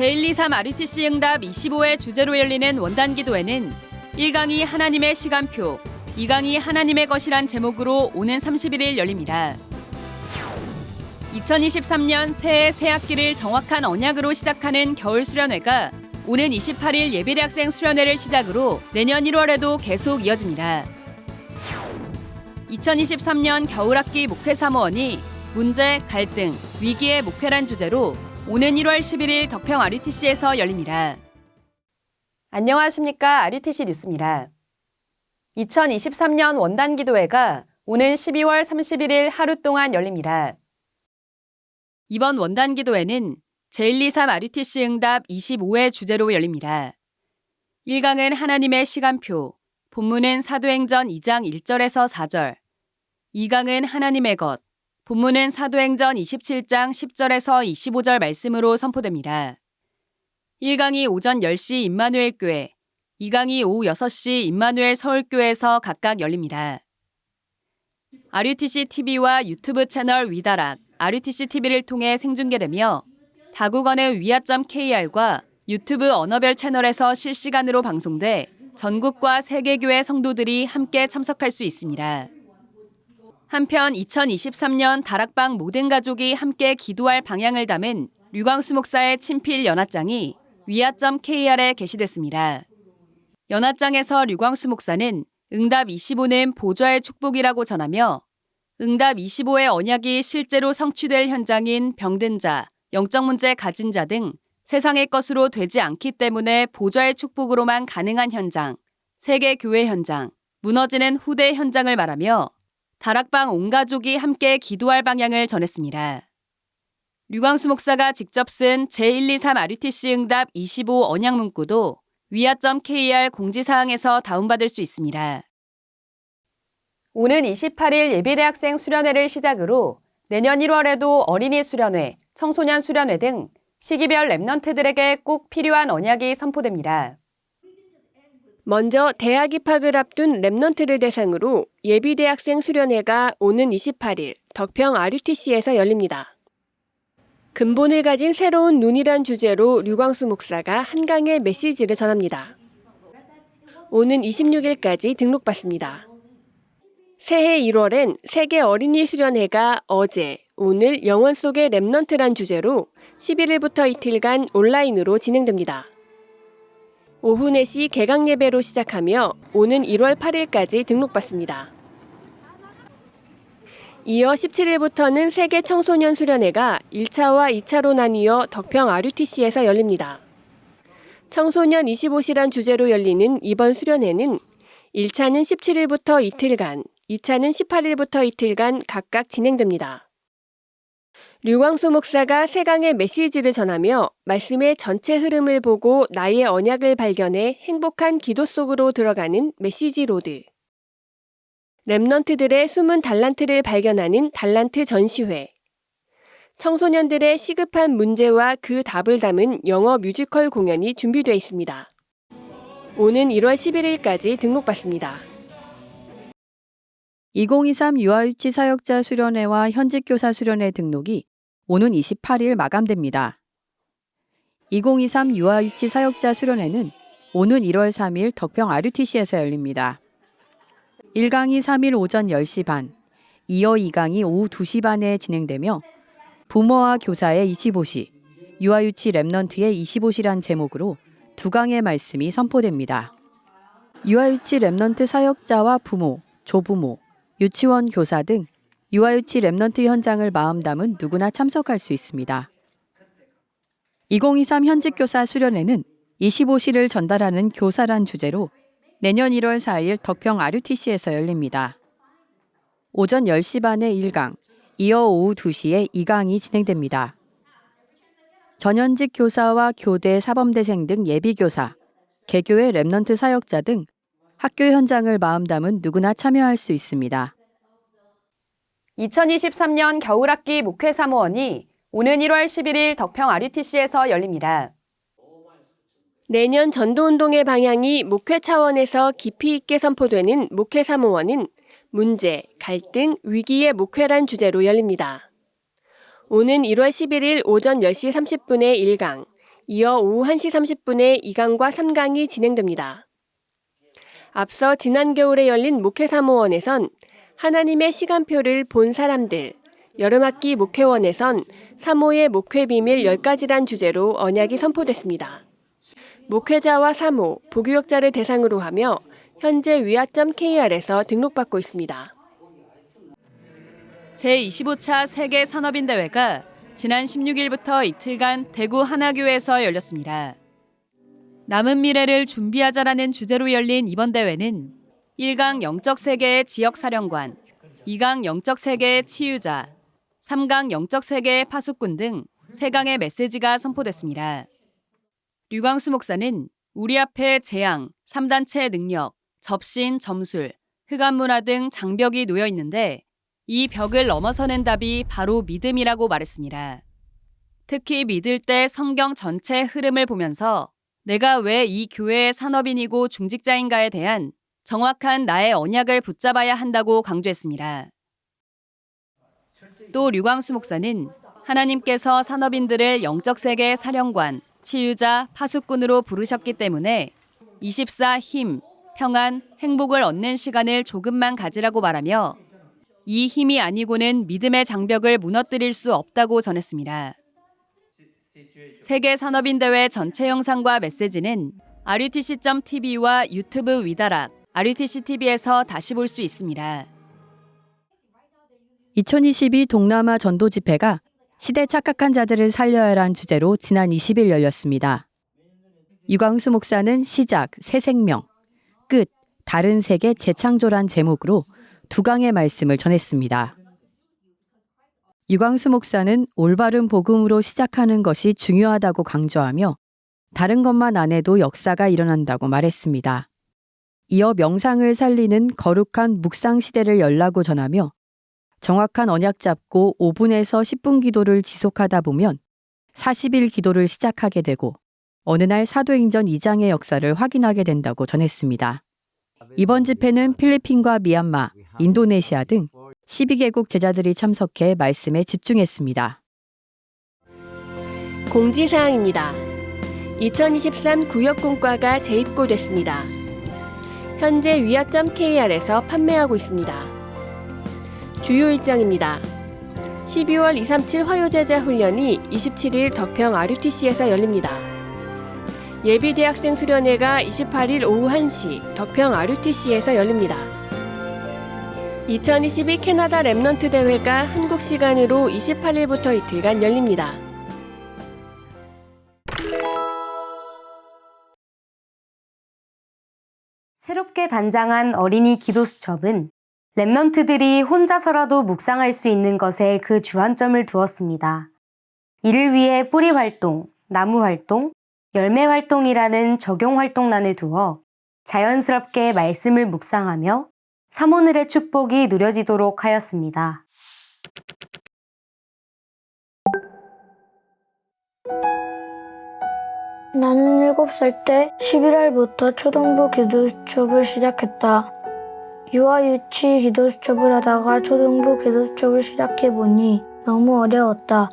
제123 RUTC 응답 25회 주제로 열리는 원단 기도회는 1강이 하나님의 시간표, 2강이 하나님의 것이란 제목으로 오는 31일 열립니다. 2023년 새해 새 학기를 정확한 언약으로 시작하는 겨울 수련회가 오는 28일 예비대학생 수련회를 시작으로 내년 1월에도 계속 이어집니다. 2023년 겨울학기 목회 사무원이 문제, 갈등, 위기의 목회란 주제로 오는 1월 11일 덕평 RUTC에서 열립니다. 안녕하십니까. RUTC 뉴스입니다. 2023년 원단 기도회가 오는 12월 31일 하루 동안 열립니다. 이번 원단 기도회는 제123 RUTC 응답 25회 주제로 열립니다. 1강은 하나님의 시간표, 본문은 사도행전 2장 1절에서 4절, 2강은 하나님의 것, 본문은 사도행전 27장 10절에서 25절 말씀으로 선포됩니다. 1강이 오전 10시 임마누엘 교회, 2강이 오후 6시 임마누엘 서울교회에서 각각 열립니다. RUTC TV와 유튜브 채널 위다락, RUTC TV를 통해 생중계되며 다국언의 위아.kr과 유튜브 언어별 채널에서 실시간으로 방송돼 전국과 세계교회 성도들이 함께 참석할 수 있습니다. 한편 2023년 다락방 모든 가족이 함께 기도할 방향을 담은 류광수 목사의 친필 연합장이 위아.kr에 게시됐습니다. 연합장에서 류광수 목사는 응답 25는 보좌의 축복이라고 전하며 응답 25의 언약이 실제로 성취될 현장인 병든 자, 영적 문제 가진 자 등 세상의 것으로 되지 않기 때문에 보좌의 축복으로만 가능한 현장, 세계 교회 현장, 무너지는 후대 현장을 말하며 다락방 온 가족이 함께 기도할 방향을 전했습니다. 류광수 목사가 직접 쓴 제123 RUTC 응답 25 언약 문구도 위아.kr 공지사항에서 다운받을 수 있습니다. 오는 28일 예비대학생 수련회를 시작으로 내년 1월에도 어린이 수련회, 청소년 수련회 등 시기별 랩넌트들에게 꼭 필요한 언약이 선포됩니다. 먼저 대학 입학을 앞둔 랩넌트를 대상으로 예비대학생 수련회가 오는 28일 덕평 RUTC에서 열립니다. 근본을 가진 새로운 눈이란 주제로 류광수 목사가 한강의 메시지를 전합니다. 오는 26일까지 등록받습니다. 새해 1월엔 세계 어린이 수련회가 어제, 오늘 영원 속의 랩넌트란 주제로 11일부터 이틀간 온라인으로 진행됩니다. 오후 4시 개강 예배로 시작하며 오는 1월 8일까지 등록받습니다. 이어 17일부터는 세계 청소년 수련회가 1차와 2차로 나뉘어 덕평 RUTC에서 열립니다. 청소년 25시란 주제로 열리는 이번 수련회는 1차는 17일부터 이틀간, 2차는 18일부터 이틀간 각각 진행됩니다. 류광수 목사가 세강의 메시지를 전하며 말씀의 전체 흐름을 보고 나의 언약을 발견해 행복한 기도 속으로 들어가는 메시지 로드. 랩넌트들의 숨은 달란트를 발견하는 달란트 전시회. 청소년들의 시급한 문제와 그 답을 담은 영어 뮤지컬 공연이 준비되어 있습니다. 오는 1월 11일까지 등록받습니다. 2023 유아유치 사역자 수련회와 현직 교사 수련회 등록이 오는 28일 마감됩니다. 2023 유아유치 사역자 수련회는 오는 1월 3일 덕평 RUTC에서 열립니다. 1강이 3일 오전 10시 반, 이어 2강이 오후 2시 반에 진행되며 부모와 교사의 25시, 유아유치 랩넌트의 25시란 제목으로 두 강의 말씀이 선포됩니다. 유아유치 랩넌트 사역자와 부모, 조부모, 유치원 교사 등 유아유치 랩넌트 현장을 마음 담은 누구나 참석할 수 있습니다. 2023 현직 교사 수련회는 25시를 전달하는 교사란 주제로 내년 1월 4일 덕평 RUTC에서 열립니다. 오전 10시 반에 1강, 이어 오후 2시에 2강이 진행됩니다. 전현직 교사와 교대 사범대생 등 예비교사, 개교의 랩넌트 사역자 등 학교 현장을 마음 담은 누구나 참여할 수 있습니다. 2023년 겨울학기 목회 사무원이 오는 1월 11일 덕평 RUTC에서 열립니다. 내년 전도운동의 방향이 목회 차원에서 깊이 있게 선포되는 목회 사무원은 문제, 갈등, 위기의 목회란 주제로 열립니다. 오는 1월 11일 오전 10시 30분에 1강, 이어 오후 1시 30분에 2강과 3강이 진행됩니다. 앞서 지난 겨울에 열린 목회 사모원에선 하나님의 시간표를 본 사람들, 여름학기 목회원에선 사모의 목회 비밀 10가지란 주제로 언약이 선포됐습니다. 목회자와 사모, 부교역자를 대상으로 하며 현재 위아.kr에서 KR에서 등록받고 있습니다. 제25차 세계 산업인 대회가 지난 16일부터 이틀간 대구 하나교에서 열렸습니다. 남은 미래를 준비하자라는 주제로 열린 이번 대회는 1강 영적 세계의 지역 사령관, 2강 영적 세계의 치유자, 3강 영적 세계의 파수꾼 등 3강의 메시지가 선포됐습니다. 류광수 목사는 우리 앞에 재앙, 3단체 능력, 접신, 점술, 흑암 문화 등 장벽이 놓여 있는데 이 벽을 넘어서는 답이 바로 믿음이라고 말했습니다. 특히 믿을 때 성경 전체 흐름을 보면서 내가 왜 이 교회의 산업인이고 중직자인가에 대한 정확한 나의 언약을 붙잡아야 한다고 강조했습니다. 또 류광수 목사는 하나님께서 산업인들을 영적 세계의 사령관, 치유자, 파수꾼으로 부르셨기 때문에 24 힘, 평안, 행복을 얻는 시간을 조금만 가지라고 말하며 이 힘이 아니고는 믿음의 장벽을 무너뜨릴 수 없다고 전했습니다. 세계 산업인 대회 전체 영상과 메시지는 rutc.tv와 유튜브 위다락, RUTC TV에서 다시 볼 수 있습니다. 2022 동남아 전도 집회가 시대 착각한 자들을 살려야 란 주제로 지난 20일 열렸습니다. 유광수 목사는 시작, 새 생명, 끝, 다른 세계 재창조란 제목으로 두 강의 말씀을 전했습니다. 유광수 목사는 올바른 복음으로 시작하는 것이 중요하다고 강조하며 다른 것만 안 해도 역사가 일어난다고 말했습니다. 이어 명상을 살리는 거룩한 묵상 시대를 열라고 전하며 정확한 언약 잡고 5분에서 10분 기도를 지속하다 보면 40일 기도를 시작하게 되고 어느 날 사도행전 2장의 역사를 확인하게 된다고 전했습니다. 이번 집회는 필리핀과 미얀마, 인도네시아 등 12개국 제자들이 참석해 말씀에 집중했습니다. 공지사항입니다. 2023 구역공과가 재입고됐습니다. 현재 위아.kr에서 판매하고 있습니다. 주요 일정입니다. 12월 237 화요제자 훈련이 27일 덕평 RUTC에서 열립니다. 예비 대학생 수련회가 28일 오후 1시 덕평 RUTC에서 열립니다. 2022 캐나다 랩넌트 대회가 한국 시간으로 28일부터 이틀간 열립니다. 새롭게 단장한 어린이 기도수첩은 랩넌트들이 혼자서라도 묵상할 수 있는 것에 그 주안점을 두었습니다. 이를 위해 뿌리 활동, 나무 활동, 열매 활동이라는 적용 활동란을 두어 자연스럽게 말씀을 묵상하며 사모늘의 축복이 누려지도록 하였습니다. 나는 7살 때 11월부터 초등부 기도수첩을 시작했다. 유아 유치 기도수첩을 하다가 초등부 기도수첩을 시작해보니 너무 어려웠다.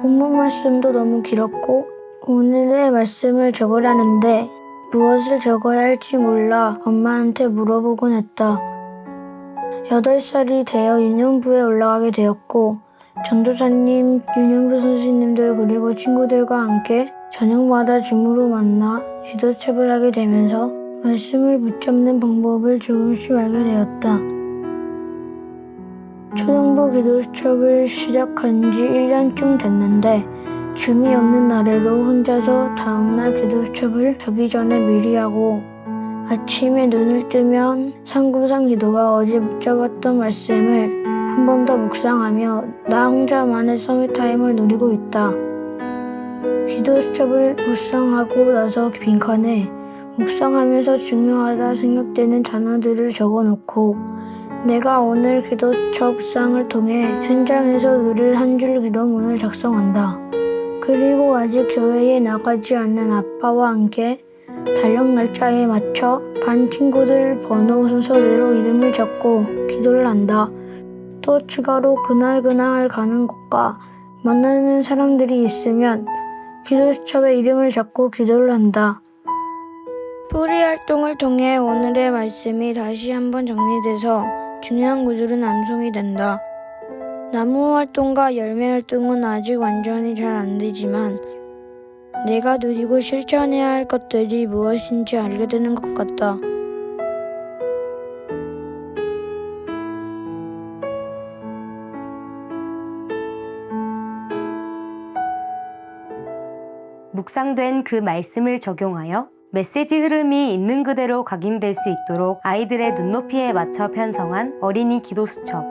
본문 말씀도 너무 길었고 오늘의 말씀을 적으라는데 무엇을 적어야 할지 몰라 엄마한테 물어보곤 했다. 8살이 되어 유년부에 올라가게 되었고 전도사님, 유년부 선생님들 그리고 친구들과 함께 저녁마다 줌으로 만나 기도첩을 하게 되면서 말씀을 붙잡는 방법을 조금씩 알게 되었다. 초등부 기도첩을 시작한 지 1년쯤 됐는데 줌이 없는 날에도 혼자서 다음날 기도첩을 자기 전에 미리 하고 아침에 눈을 뜨면 상구상 기도와 어제 붙잡았던 말씀을 한 번 더 묵상하며 나 혼자만의 성의 타임을 누리고 있다. 기도 수첩을 묵상하고 나서 빈칸에 묵상하면서 중요하다 생각되는 단어들을 적어놓고 내가 오늘 기도첩상을 통해 현장에서 누릴 한 줄 기도문을 작성한다. 그리고 아직 교회에 나가지 않는 아빠와 함께 달력 날짜에 맞춰 반 친구들 번호 순서대로 이름을 적고 기도를 한다. 또 추가로 그날 그날 가는 곳과 만나는 사람들이 있으면 기도수첩에 이름을 적고 기도를 한다. 뿌리 활동을 통해 오늘의 말씀이 다시 한번 정리돼서 중요한 구조로 남송이 된다. 나무 활동과 열매 활동은 아직 완전히 잘 안 되지만 내가 누리고 실천해야 할 것들이 무엇인지 알게 되는 것 같다. 묵상된 그 말씀을 적용하여 메시지 흐름이 있는 그대로 각인될 수 있도록 아이들의 눈높이에 맞춰 편성한 어린이 기도 수첩.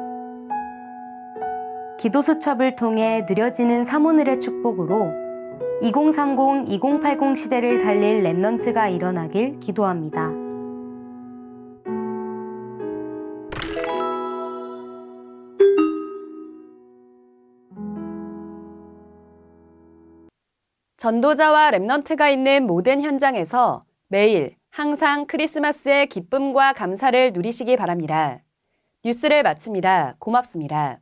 기도 수첩을 통해 누려지는 사모늘의 축복으로 2030-2080 시대를 살릴 랩넌트가 일어나길 기도합니다. 전도자와 랩넌트가 있는 모든 현장에서 매일 항상 크리스마스의 기쁨과 감사를 누리시기 바랍니다. 뉴스를 마칩니다. 고맙습니다.